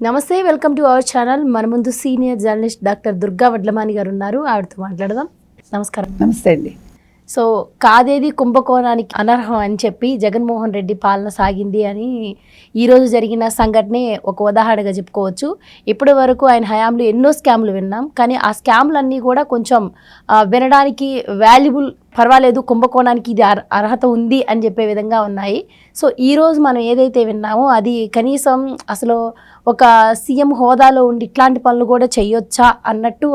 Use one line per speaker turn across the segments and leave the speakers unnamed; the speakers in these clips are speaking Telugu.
నమస్తే వెల్కమ్ టు అవర్ ఛానల్. మన ముందు senior journalist doctor Durga Vadlamani గారు ఉన్నారు. ఆవిడతో మాట్లాడదాం. నమస్కారం.
నమస్తే అండి.
సో కాదేది కుంభకోణానికి అనర్హం అని చెప్పి జగన్మోహన్ రెడ్డి పాలన సాగింది అని ఈరోజు జరిగిన సంఘటనే ఒక ఉదాహరణగా చెప్పుకోవచ్చు. ఇప్పటి వరకు ఆయన హయాంలో ఎన్నో స్కామ్లు విన్నాం. కానీ ఆ స్కామ్లన్నీ కూడా కొంచెం వినడానికి వాల్యుబుల్ పర్వాలేదు కుంభకోణానికి ఇది అర్హత ఉంది అని చెప్పే విధంగా ఉన్నాయి. సో ఈరోజు మనం ఏదైతే విన్నామో అది కనీసం అసలు ఒక సీఎం హోదాలో ఉండి ఇట్లాంటి పనులు కూడా చేయొచ్చా అన్నట్టు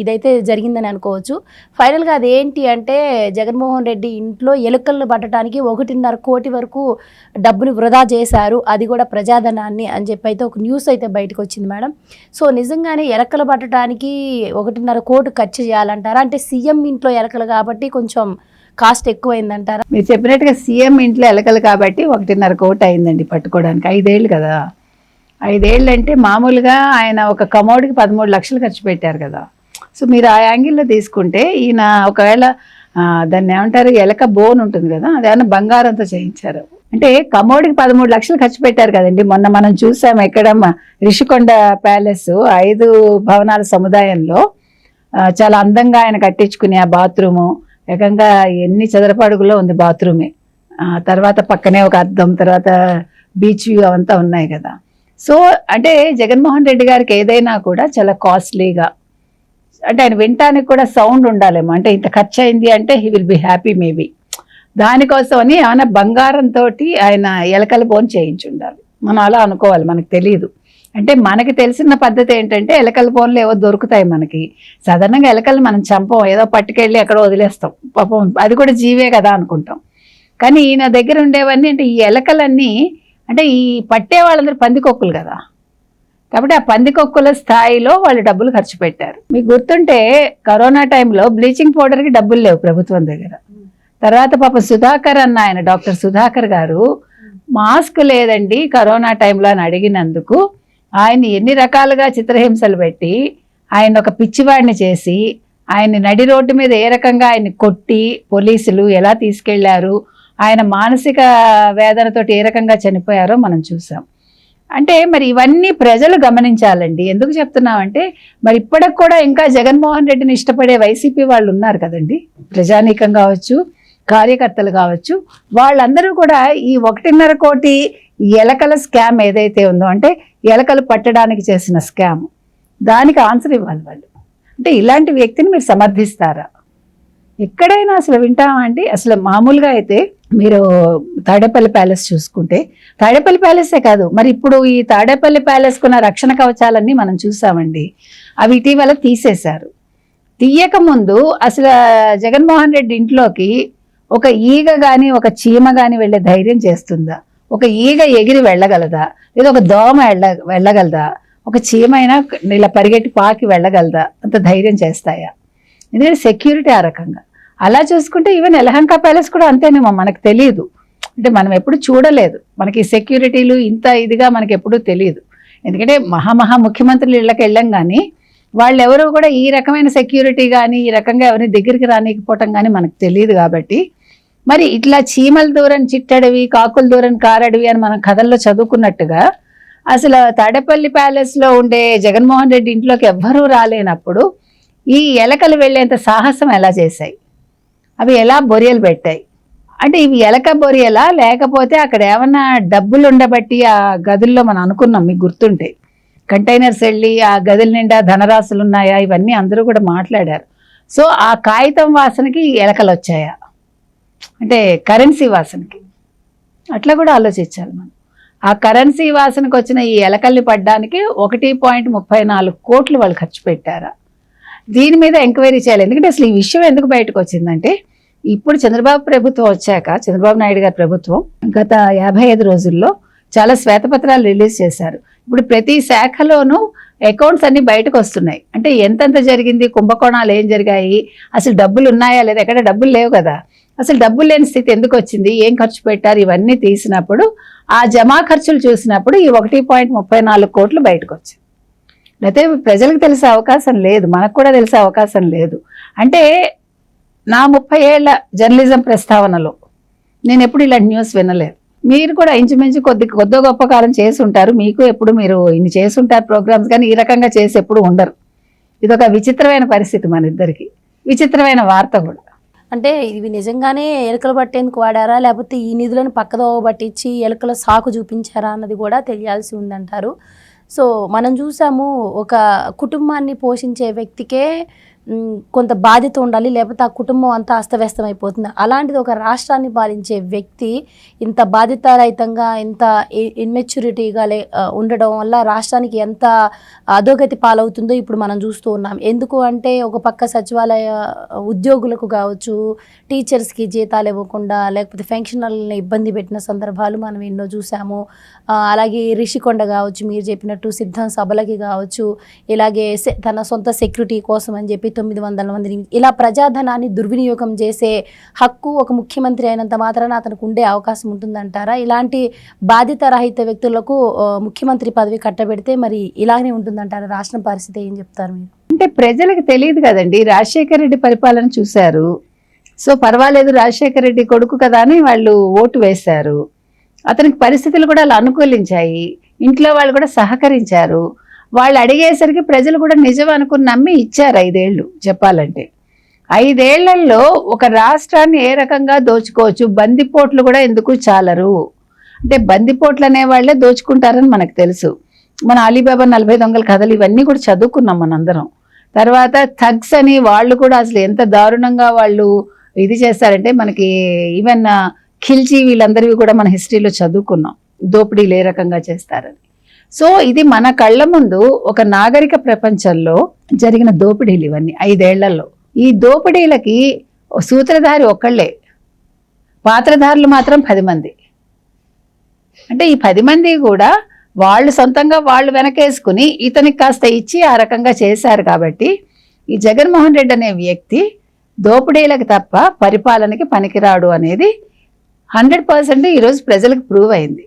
ఇదైతే జరిగిందని అనుకోవచ్చు. ఫైనల్గా అదేంటి అంటే జగన్మోహన్ రెడ్డి ఇంట్లో ఎలుకలను పట్టడానికి ఒకటిన్నర కోటి వరకు డబ్బుని వృధా చేశారు. అది కూడా ప్రజాధనాన్ని అని చెప్పి అయితే ఒక న్యూస్ అయితే బయటకు వచ్చింది మేడం. సో నిజంగానే ఎలకలు పట్టడానికి ఒకటిన్నర కోటి ఖర్చు చేయాలంటారా? అంటే సీఎం ఇంట్లో ఎలకలు కాబట్టి కొంచెం కొంచెం కాస్ట్ ఎక్కువైందంటారా?
మీరు చెప్పినట్టుగా సీఎం ఇంట్లో ఎలకలు కాబట్టి ఒకటిన్నర కోటి అయిందండి పట్టుకోవడానికి. ఐదేళ్ళు కదా. ఐదేళ్ళు అంటే మామూలుగా ఆయన ఒక కమోడ్కి పదమూడు లక్షలు ఖర్చు పెట్టారు కదా. సో మీరు ఆ యాంగిల్లో తీసుకుంటే ఈయన ఒకవేళ దాన్ని ఏమంటారు ఎలక బోన్ ఉంటుంది కదా అదేమన్నా బంగారంతో చేయించారు. అంటే కమోడికి పదమూడు లక్షలు ఖర్చు పెట్టారు కదండి. మొన్న మనం చూసాం ఎక్కడ రిషికొండ ప్యాలెస్ ఐదు భవనాల సముదాయంలో చాలా అందంగా ఆయన కట్టించుకునే ఆ బాత్రూము ఏకంగా ఎన్ని చదరపాడుగులో ఉంది బాత్రూమే. తర్వాత పక్కనే ఒక అద్దం తర్వాత బీచ్ వ్యూ అవంతా ఉన్నాయి కదా. సో అంటే జగన్మోహన్ రెడ్డి గారికి ఏదైనా కూడా చాలా కాస్ట్లీగా అంటే ఆయన వినటానికి కూడా సౌండ్ ఉండాలేమో. అంటే ఇంత ఖర్చు అయింది అంటే he will be happy maybe. దానికోసమని ఏమైనా బంగారంతో ఆయన ఎలకల బోన్ చేయించి ఉండాలి మనం అలా అనుకోవాలి మనకు తెలియదు అంటే మనకి తెలిసిన పద్ధతి ఏంటంటే ఎలకల బోన్లు ఏవో దొరుకుతాయి మనకి. సాధారణంగా ఎలకలు మనం చంపం ఏదో పట్టుకెళ్ళి ఎక్కడో వదిలేస్తాం. పాపం అది కూడా జీవే కదా అనుకుంటాం. కానీ ఈయన దగ్గర ఉండేవన్నీ అంటే ఈ ఎలకలన్నీ అంటే ఈ పట్టే వాళ్ళందరూ పందికొక్కులు కదా. కాబట్టి ఆ పందికొక్కుల స్థాయిలో వాళ్ళు డబ్బులు ఖర్చు పెట్టారు. మీకు గుర్తుంటే కరోనా టైంలో బ్లీచింగ్ పౌడర్కి డబ్బులు లేవు ప్రభుత్వం దగ్గర. తర్వాత పాప సుధాకర్ అన్న ఆయన డాక్టర్ సుధాకర్ గారు మాస్క్ లేదండి కరోనా టైంలో అని అడిగినందుకు ఆయన ఎన్ని రకాలుగా చిత్రహింసలు పెట్టి ఆయన ఒక పిచ్చివాడిని చేసి ఆయన నడి రోడ్డు మీద ఏ రకంగా ఆయన కొట్టి పోలీసులు ఎలా తీసుకెళ్ళారు ఆయన మానసిక వేదనతోటి ఏ రకంగా చనిపోయారో మనం చూసాం. అంటే మరి ఇవన్నీ ప్రజలు గమనించాలండి. ఎందుకు చెప్తున్నామంటే మరి ఇప్పటికి కూడా ఇంకా జగన్మోహన్ రెడ్డిని ఇష్టపడే వైసీపీ వాళ్ళు ఉన్నారు కదండి. ప్రజానీకం కావచ్చు కార్యకర్తలు కావచ్చు వాళ్ళందరూ కూడా ఈ ఒకటిన్నర కోటి ఎలకల స్కామ్ ఏదైతే ఉందో అంటే ఎలకలు పట్టడానికి చేసిన స్కామ్. దానికి ఆన్సర్ ఇవ్వాలి వాళ్ళు. అంటే ఇలాంటి వ్యక్తిని మీరు సమర్థిస్తారా? ఎక్కడైనా అసలు వింటామండి అసలు మామూలుగా అయితే మీరు తాడేపల్లి ప్యాలెస్ చూసుకుంటే తాడేపల్లి ప్యాలెసే కాదు మరి ఇప్పుడు ఈ తాడేపల్లి ప్యాలెస్ కున్న రక్షణ కవచాలన్నీ మనం చూసామండి. అవి ఇటీవల తీసేశారు. తీయక ముందు అసలు జగన్మోహన్ రెడ్డి ఇంట్లోకి ఒక ఈగ కానీ ఒక చీమ కానీ వెళ్ళే ధైర్యం చేస్తుందా? ఒక ఈగ ఎగిరి వెళ్ళగలదా? లేదా ఒక దోమ వెళ్ళ వెళ్ళగలదా? ఒక చీమైనా ఇలా పరిగెట్టి పాకి వెళ్ళగలదా? అంత ధైర్యం చేస్తాయా? ఎందుకంటే సెక్యూరిటీ ఆ రకంగా. అలా చూసుకుంటే ఈవెన్ ఎలహంక ప్యాలెస్ కూడా అంతేనేమో మనకు తెలియదు అంటే మనం ఎప్పుడు చూడలేదు. మనకి సెక్యూరిటీలు ఇంత ఇదిగా మనకి ఎప్పుడూ తెలియదు ఎందుకంటే మహామహా ముఖ్యమంత్రులు ఇళ్ళకి వెళ్ళాం కానీ వాళ్ళు ఎవరు కూడా ఈ రకమైన సెక్యూరిటీ కానీ ఈ రకంగా ఎవరిని దగ్గరికి రానికపోవటం కానీ మనకు తెలియదు కాబట్టి మరి ఇట్లా చీమల దూరం చిట్టడవి కాకుల దూరం కారడవి అని మనం కథల్లో చదువుకున్నట్టుగా అసలు తాడేపల్లి ప్యాలెస్లో ఉండే జగన్మోహన్ రెడ్డి ఇంట్లోకి ఎవ్వరూ రాలేనప్పుడు ఈ ఎలకలు వెళ్ళేంత సాహసం ఎలా చేశాయి? అవి ఎలా బొరియలు పెట్టాయి? అంటే ఇవి ఎలక బొరియలా? లేకపోతే అక్కడ ఏమన్నా డబ్బులు ఉండబట్టి ఆ గదుల్లో మనం అనుకున్నాం మీకు గుర్తుంటే. కంటైనర్స్ వెళ్ళి ఆ గదుల నిండా ధనరాశులు ఉన్నాయా ఇవన్నీ అందరూ కూడా మాట్లాడారు. సో ఆ కాగితం వాసనకి ఎలకలు వచ్చాయా అంటే కరెన్సీ వాసనకి. అట్లా కూడా ఆలోచించాలి మనం. ఆ కరెన్సీ వాసనకు వచ్చిన ఈ ఎలకల్ని పడ్డానికి ఒకటి పాయింట్ ముప్పై నాలుగు కోట్లు వాళ్ళు ఖర్చు పెట్టారా? దీని మీద ఎంక్వైరీ చేయాలి. ఎందుకంటే అసలు ఈ విషయం ఎందుకు బయటకు వచ్చిందంటే ఇప్పుడు చంద్రబాబు ప్రభుత్వం వచ్చాక చంద్రబాబు నాయుడు గారి ప్రభుత్వం గత యాభై ఐదు రోజుల్లో చాలా శ్వేతపత్రాలు రిలీజ్ చేశారు. ఇప్పుడు ప్రతి శాఖలోనూ అకౌంట్స్ అన్ని బయటకు వస్తున్నాయి. అంటే ఎంతెంత జరిగింది? కుంభకోణాలు ఏం జరిగాయి? అసలు డబ్బులు ఉన్నాయా లేదా? ఎక్కడ డబ్బులు లేవు కదా. అసలు డబ్బులు లేని స్థితి ఎందుకు వచ్చింది? ఏం ఖర్చు పెట్టారు? ఇవన్నీ తీసినప్పుడు ఆ జమా ఖర్చులు చూసినప్పుడు ఈ ఒకటి పాయింట్ ముప్పై నాలుగు కోట్లు బయటకు వచ్చింది. అయితే ప్రజలకు తెలిసే అవకాశం లేదు మనకు కూడా తెలిసే అవకాశం లేదు. అంటే నా ముప్పై ఏళ్ళ జర్నలిజం ప్రస్తావనలో నేను ఎప్పుడు ఇలాంటి న్యూస్ వినలేదు. మీరు కూడా ఇంచుమించు కొద్ది కొద్ది గొప్ప కాలం చేసి ఉంటారు. మీకు ఎప్పుడు మీరు ఇన్ని చేసి ఉంటారు ప్రోగ్రామ్స్ కానీ ఈ రకంగా చేసి ఎప్పుడు ఉండరు. ఇది ఒక విచిత్రమైన పరిస్థితి మన ఇద్దరికి. విచిత్రమైన వార్త కూడా.
అంటే ఇవి నిజంగానే ఎలుకలు పట్టేందుకు వాడారా? లేకపోతే ఈ నిధులను పక్కదోవ పట్టించి ఎలుకల సాకు చూపించారా అన్నది కూడా తెలియాల్సి ఉందంటారు. సో మనం చూసాము ఒక కుటుంబాన్ని పోషించే వ్యక్తికే కొంత బాధ్యత ఉండాలి లేకపోతే ఆ కుటుంబం అంతా అస్తవ్యస్తం అయిపోతుంది అలాంటిది ఒక రాష్ట్రాన్ని పాలించే వ్యక్తి ఇంత బాధ్యతారహితంగా ఇంత ఇన్మెచ్యూరిటీగా లే ఉండడం వల్ల రాష్ట్రానికి ఎంత అధోగతి పాలవుతుందో ఇప్పుడు మనం చూస్తూ ఉన్నాం. ఎందుకు అంటే ఒక పక్క సచివాలయ ఉద్యోగులకు కావచ్చు టీచర్స్కి జీతాలు ఇవ్వకుండా లేకపోతే ఫెన్షనర్లని ఇబ్బంది పెట్టిన సందర్భాలు మనం ఎన్నో చూసాము. అలాగే రిషికొండ కావచ్చు మీరు చెప్పినట్టు సిద్ధం సభలకి కావచ్చు ఇలాగే సె- తన సొంత సెక్యూరిటీ కోసం అని చెప్పి తొమ్మిది వందల మందిని ఇలా ప్రజాధనాన్ని దుర్వినియోగం చేసే హక్కు ఒక ముఖ్యమంత్రి అయినంత మాత్రాన అతనికి ఉండే అవకాశం ఉంటుందంటారా? ఇలాంటి బాధ్యత రహిత వ్యక్తులకు ముఖ్యమంత్రి పదవి కట్టబెడితే మరి ఇలానే ఉంటుందంటారా? రాష్ట్రం పరిస్థితి ఏం చెప్తారు మీరు?
అంటే ప్రజలకు తెలియదు కదండి. రాజశేఖర రెడ్డి పరిపాలన చూశారు. సో పర్వాలేదు రాజశేఖర రెడ్డి కొడుకు కదా అని వాళ్ళు ఓటు వేశారు. అతనికి పరిస్థితులు కూడా అలా అనుకూలించాయి. ఇంట్లో వాళ్ళు కూడా సహకరించారు. వాళ్ళు అడిగేసరికి ప్రజలు కూడా నిజం అనుకుని నమ్మి ఇచ్చారు ఐదేళ్ళు చెప్పాలంటే. ఐదేళ్ళలో ఒక రాష్ట్రాన్ని ఏ రకంగా దోచుకోవచ్చు? బందిపోట్లు కూడా ఎందుకు చాలరు? అంటే బందిపోట్లు అనే వాళ్ళే దోచుకుంటారని మనకు తెలుసు. మన అలీబాబా నలభై దొంగల కథలు ఇవన్నీ కూడా చదువుకున్నాం మనందరం. తర్వాత థగ్స్ అని వాళ్ళు కూడా అసలు ఎంత దారుణంగా వాళ్ళు ఇది చేస్తారంటే మనకి ఈవెన్ ఖిల్జీ వీళ్ళందరివి కూడా మన హిస్టరీలో చదువుకున్నాం. దోపిడీలు ఏ రకంగా చేస్తారని సో ఇది మన కళ్ళ ముందు ఒక నాగరిక ప్రపంచంలో జరిగిన దోపిడీలు ఇవన్నీ ఐదేళ్ళలో. ఈ దోపిడీలకి సూత్రధారి ఒక్కళ్ళే. పాత్రధారులు మాత్రం పది మంది. అంటే ఈ పది మంది కూడా వాళ్ళు సొంతంగా వాళ్ళు వెనకేసుకుని ఇతనికి కాస్త ఇచ్చి ఆ రకంగా చేశారు కాబట్టి ఈ జగన్మోహన్ రెడ్డి అనే వ్యక్తి దోపిడీలకు తప్ప పరిపాలనకి పనికిరాడు అనేది హండ్రెడ్ పర్సెంట్ ఈరోజు ప్రజలకు ప్రూవ్ అయింది.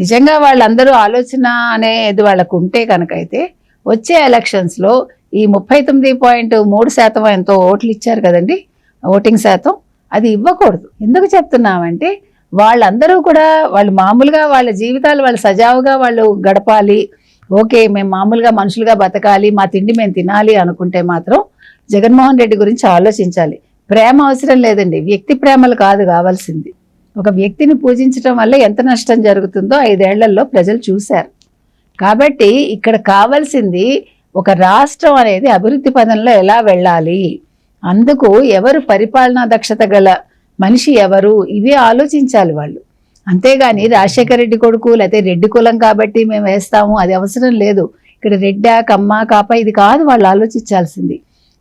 నిజంగా వాళ్ళందరూ ఆలోచన అనేది వాళ్ళకు ఉంటే కనుకైతే వచ్చే ఎలక్షన్స్లో ఈ ముప్పై తొమ్మిది పాయింట్ మూడు శాతం ఎంతో ఓట్లు ఇచ్చారు కదండి ఓటింగ్ శాతం అది ఇవ్వకూడదు. ఎందుకు చెప్తున్నామంటే వాళ్ళందరూ కూడా వాళ్ళు మామూలుగా వాళ్ళ జీవితాలు వాళ్ళు సజావుగా వాళ్ళు గడపాలి ఓకే మేము మామూలుగా మనుషులుగా బతకాలి మా తిండి మేము తినాలి అనుకుంటే మాత్రం జగన్మోహన్ రెడ్డి గురించి ఆలోచించాలి. ప్రేమ అవసరం లేదండి వ్యక్తి ప్రేమలు కాదు కావాల్సింది. ఒక వ్యక్తిని పూజించడం వల్ల ఎంత నష్టం జరుగుతుందో ఐదేళ్ళలో ప్రజలు చూశారు. కాబట్టి ఇక్కడ కావాల్సింది ఒక రాష్ట్రం అనేది అభివృద్ధి పదంలో ఎలా వెళ్ళాలి? అందుకు ఎవరు పరిపాలనా దక్షత గల మనిషి ఎవరు? ఇవే ఆలోచించాలి వాళ్ళు. అంతేగాని రాజశేఖర రెడ్డి కొడుకు లేకపోతే రెడ్డి కులం కాబట్టి మేము వేస్తాము అది అవసరం లేదు. ఇక్కడ రెడ్డా కమ్మ కాప ఇది కాదు వాళ్ళు ఆలోచించాల్సింది.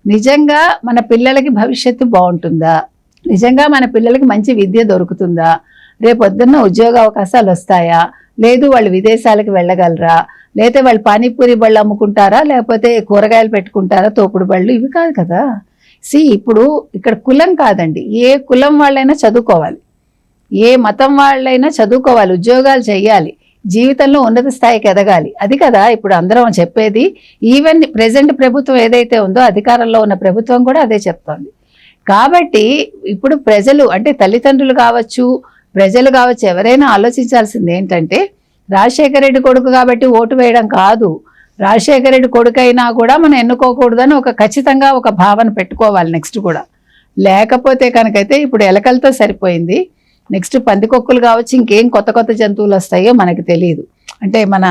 నిజంగా మన పిల్లలకి భవిష్యత్తు బాగుంటుందా? నిజంగా మన పిల్లలకి మంచి విద్య దొరుకుతుందా? రేపొద్దున్న ఉద్యోగ అవకాశాలు వస్తాయా? లేదు వాళ్ళు విదేశాలకు వెళ్ళగలరా? లేకపోతే వాళ్ళు పానీపూరి బళ్ళు అమ్ముకుంటారా? లేకపోతే కూరగాయలు పెట్టుకుంటారా? తోపుడు బళ్ళు ఇవి కాదు కదా. సి ఇప్పుడు ఇక్కడ కులం కాదండి. ఏ కులం వాళ్ళైనా చదువుకోవాలి. ఏ మతం వాళ్ళైనా చదువుకోవాలి. ఉద్యోగాలు చేయాలి. జీవితంలో ఉన్నత స్థాయికి ఎదగాలి. అది కదా ఇప్పుడు అందరం చెప్పేది. ఈవెన్ ప్రజెంట్ ప్రభుత్వం ఏదైతే ఉందో అధికారంలో ఉన్న ప్రభుత్వం కూడా అదే చెప్తోంది. కాబట్టి ఇప్పుడు ప్రజలు అంటే తల్లిదండ్రులు కావచ్చు ప్రజలు కావచ్చు ఎవరైనా ఆలోచించాల్సింది ఏంటంటే రాజశేఖర రెడ్డి కొడుకు కాబట్టి ఓటు వేయడం కాదు. రాజశేఖర రెడ్డి కొడుకు అయినా కూడా మనం ఎన్నుకోకూడదని ఒక ఖచ్చితంగా ఒక భావన పెట్టుకోవాలి నెక్స్ట్ కూడా. లేకపోతే కనుకైతే ఇప్పుడు ఎలకలతో సరిపోయింది. నెక్స్ట్ పందికొక్కులు కావచ్చు ఇంకేం కొత్త కొత్త జంతువులు వస్తాయో మనకి తెలియదు. అంటే మన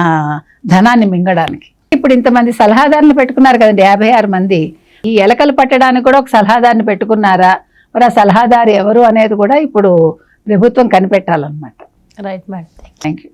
ధనాన్ని మింగడానికి. ఇప్పుడు ఇంతమంది సలహాదారులు పెట్టుకున్నారు కదండి యాభై ఆరు మంది. ఈ ఎలకలు పట్టడానికి కూడా ఒక సలహాదారుని పెట్టుకున్నారా? మరి ఆ సలహాదారు ఎవరు అనేది కూడా ఇప్పుడు ప్రభుత్వం కనిపెట్టాలన్నమాట.
Right madam
thank you